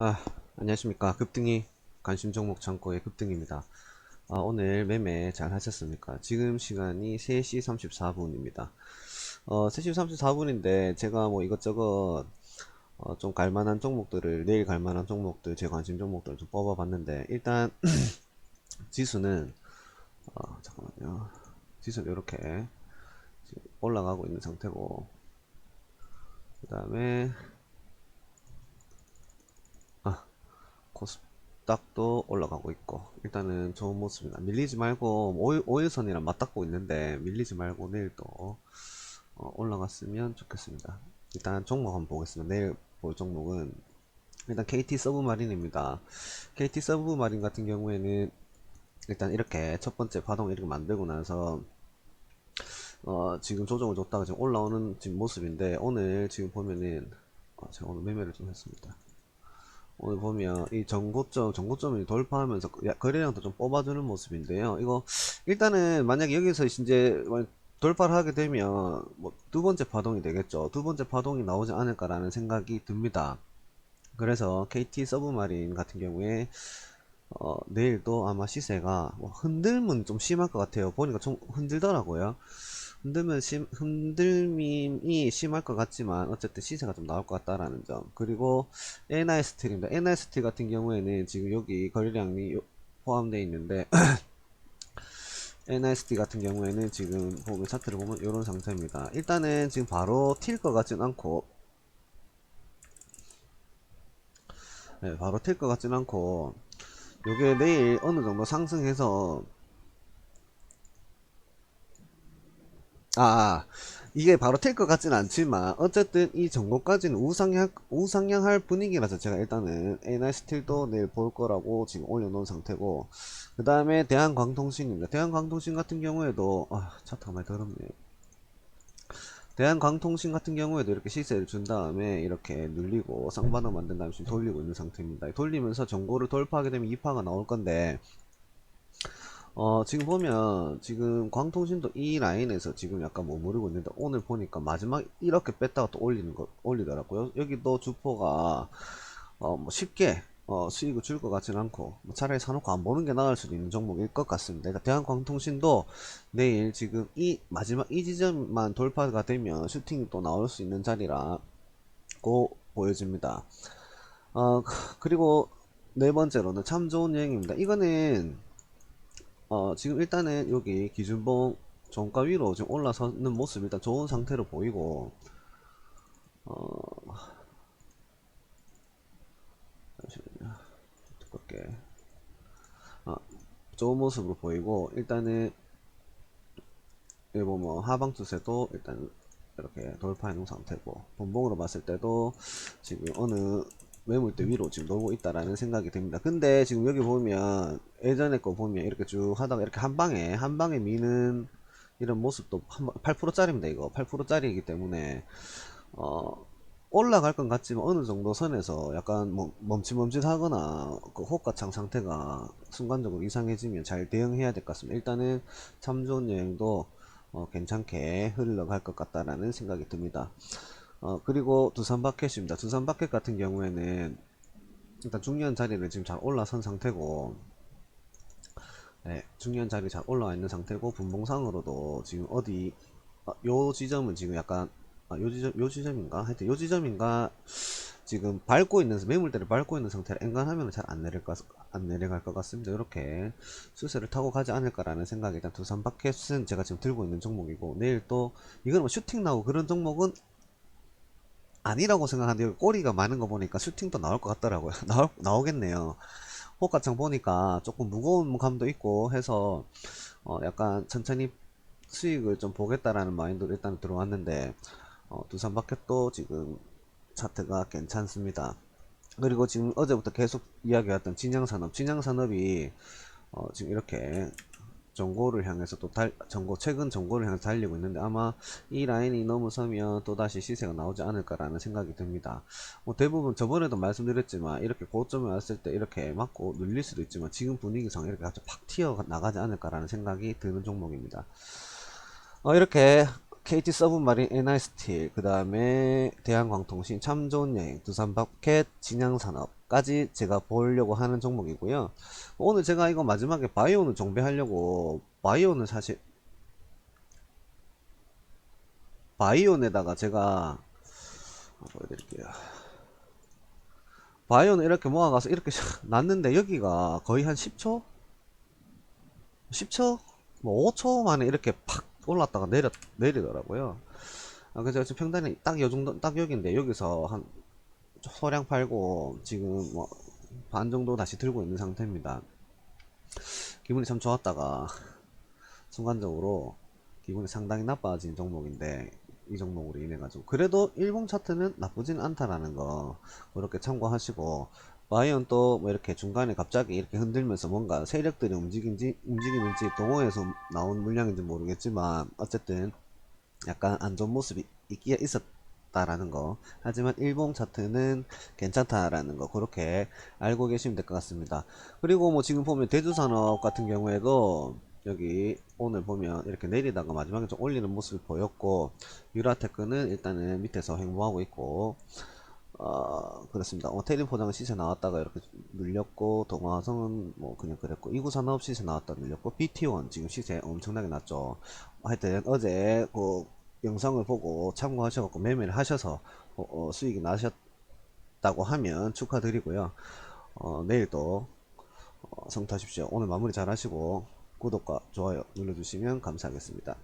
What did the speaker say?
아, 안녕하십니까. 급등이 관심 종목 창고의 급등입니다. 아, 오늘 매매 잘 하셨습니까? 지금 시간이 3시 34분입니다. 어, 3시 34분인데 제가 뭐 이것저것 어, 좀 갈만한 종목들을 내일 갈만한 종목들 제 관심 종목들을 좀 뽑아 봤는데 일단 지수는 어, 잠깐만요. 지수는 이렇게 올라가고 있는 상태고 그 다음에 코스닥도 올라가고 있고 일단은 좋은 모습입니다. 밀리지 말고 5일, 선이랑 맞닿고 있는데 밀리지 말고 내일 또 어, 올라갔으면 좋겠습니다. 일단 종목 한번 보겠습니다. 내일 볼 종목은 일단 KT 서브마린입니다. KT 서브마린 같은 경우에는 일단 이렇게 첫 번째 파동 이렇게 만들고 나서 어, 지금 조정을 줬다가 지금 올라오는 지금 모습인데 오늘 지금 보면은 어, 제가 오늘 매매를 좀 했습니다 오늘 보면 이 전고점, 전고점을 돌파하면서 야- 거래량도 좀 뽑아주는 모습인데요. 이거 일단은 만약에 여기서 이제 만- 돌파를 하게 되면 뭐 두 번째 파동이 되겠죠. 두 번째 파동이 나오지 않을까라는 생각이 듭니다. 그래서 KT 서브마린 같은 경우에 어, 내일도 아마 시세가 뭐 흔들면 좀 심할 것 같아요. 보니까 좀 흔들더라고요. 흔들면 심, 흔들림이 심할 것 같지만 어쨌든 시세가 좀 나올 것 같다라는 점. 그리고 NI 스틸입니다. NI 스틸 같은 경우에는 지금 여기 거래량이 요- 포함되어 있는데 NI 스틸 같은 경우에는 지금 보면 차트를 보면 이런 상태입니다. 일단은 지금 바로 튈 것 같진 않고 네, 바로 튈 것 같진 않고 요게 내일 어느 정도 상승해서 아, 아, 이게 바로 튈것 같진 않지만 어쨌든 이 정도까지는 우상향 우상향할 분위기라서 제가 일단은 NI 스틸도 내일 볼 거라고 지금 올려놓은 상태고 그 다음에 대한광통신입니다. 대한광통신 같은 경우에도 아 차트가 많이 더럽네요. 대한광통신 같은 경우에도 이렇게 시세를 준 다음에 이렇게 눌리고 쌍바닥 만든 다음에 돌리고 있는 상태입니다. 돌리면서 정고를 돌파하게 되면 2파가 나올 건데 어, 지금 보면, 지금 광통신도 이 라인에서 지금 약간 머무르고 있는데, 오늘 보니까 마지막 이렇게 뺐다가 또 올리는 거, 올리더라고요. 여기도 주포가, 어, 뭐 쉽게, 어, 수익을 줄 것 같진 않고, 뭐 차라리 사놓고 안 보는 게 나을 수도 있는 종목일 것 같습니다. 일단 대한광통신도 내일 지금 이, 마지막 이 지점만 돌파가 되면 슈팅이 또 나올 수 있는 자리라고 보여집니다. 어, 그리고 네 번째로는 참 좋은 여행입니다. 이거는, 어, 지금 일단은 여기 기준봉 종가 위로 지금 올라서는 모습 일단 좋은 상태로 보이고, 어, 잠시만요. 두껍게. 아, 좋은 모습으로 보이고, 일단은, 여기 보면 하방 추세도 일단 이렇게 돌파해 놓은 상태고, 본봉으로 봤을 때도 지금 어느 매물대 위로 지금 놀고 있다라는 생각이 듭니다. 근데 지금 여기 보면 예전에 거 보면 이렇게 쭉 하다가 이렇게 한 방에 한 방에 미는 이런 모습도 8%짜리입니다. 이거 8%짜리이기 때문에 어 올라갈 것 같지만 어느 정도 선에서 약간 뭐 멈칫멈칫하거나 그 호가창 상태가 순간적으로 이상해지면 잘 대응해야 될 것 같습니다. 일단은 참 좋은 여행도 어, 괜찮게 흘러갈 것 같다라는 생각이 듭니다. 어, 그리고 두산 바켓입니다. 두산 바켓 같은 경우에는 일단 중요한 자리를 지금 잘 올라선 상태고, 네, 중요한 자리 잘 올라와 있는 상태고, 분봉상으로도 지금 어디, 아, 요 지점은 지금 약간, 아, 요 지점, 요 지점인가? 하여튼 요 지점인가, 지금 밟고 있는, 매물대를 밟고 있는 상태라 엔간하면 잘안 것, 안 내려갈 것 같습니다. 이렇게 수세를 타고 가지 않을까라는 생각이 일단 두산 바켓은 제가 지금 들고 있는 종목이고, 내일 또, 이거는 뭐 슈팅 나오고 그런 종목은 아니라고 생각하는데 꼬리가 많은 거 보니까 슈팅도 나올 것 같더라고요. 나올, 나오겠네요. 호가창 보니까 조금 무거운 감도 있고 해서 어 약간 천천히 수익을 좀 보겠다라는 마인드로 일단 들어왔는데 어 두산 바켓도 지금 차트가 괜찮습니다. 그리고 지금 어제부터 계속 이야기했던 진양산업, 진양산업이 어 지금 이렇게 정고를 향해서 또 달, 정고, 최근 정고를 향해서 달리고 있는데 아마 이 라인이 넘어서면 또다시 시세가 나오지 않을까라는 생각이 듭니다. 뭐 대부분 저번에도 말씀드렸지만 이렇게 고점에 왔을 때 이렇게 맞고 눌릴 수도 있지만 지금 분위기상 이렇게 갑자기 팍 튀어 나가지 않을까라는 생각이 드는 종목입니다. 어, 이렇게 KT 서브마린, NI 스틸, 그 다음에 대한광통신, 참 좋은 여행, 두산바켓, 진양산업, 까지 제가 보려고 하는 종목이고요. 오늘 제가 이거 마지막에 바이오는 정배하려고 바이오는 사실 바이온에다가 제가 보여드릴게요. 바이오는 이렇게 모아가서 이렇게 놨는데 여기가 거의 한 10초? 10초? 뭐 5초 만에 이렇게 팍 올랐다가 내려, 내리더라고요. 아, 그래서 지금 평단이 딱 요 정도, 딱 여기인데 여기서 한 소량 팔고 지금 뭐 반 정도 다시 들고 있는 상태입니다. 기분이 참 좋았다가 순간적으로 기분이 상당히 나빠진 종목인데 이 종목으로 인해 가지고 그래도 일봉 차트는 나쁘진 않다라는 거 그렇게 참고하시고 바이언 또 뭐 이렇게 중간에 갑자기 이렇게 흔들면서 뭔가 세력들이 움직인지 움직이는지 동호회에서 나온 물량인지 모르겠지만 어쨌든 약간 안 좋은 모습이 있기에 있었 다라는 거. 하지만 일봉 차트는 괜찮다라는 거. 그렇게 알고 계시면 될 것 같습니다. 그리고 뭐 지금 보면 대두산업 같은 경우에도 여기 오늘 보면 이렇게 내리다가 마지막에 좀 올리는 모습이 보였고 유라테크는 일단은 밑에서 횡보하고 있고 어 그렇습니다. 어, 테린 포장은 시세 나왔다가 이렇게 눌렸고 동화성은 뭐 그냥 그랬고 이구 산업 시세 나왔다 눌렸고 BT1 지금 시세 엄청나게 났죠. 하여튼 어제 그 영상을 보고 참고하셔갖고 매매를 하셔서 어, 어, 수익이 나셨다고 하면 축하드리고요. 어, 내일도 어, 성타십시오. 오늘 마무리 잘 하시고 구독과 좋아요 눌러주시면 감사하겠습니다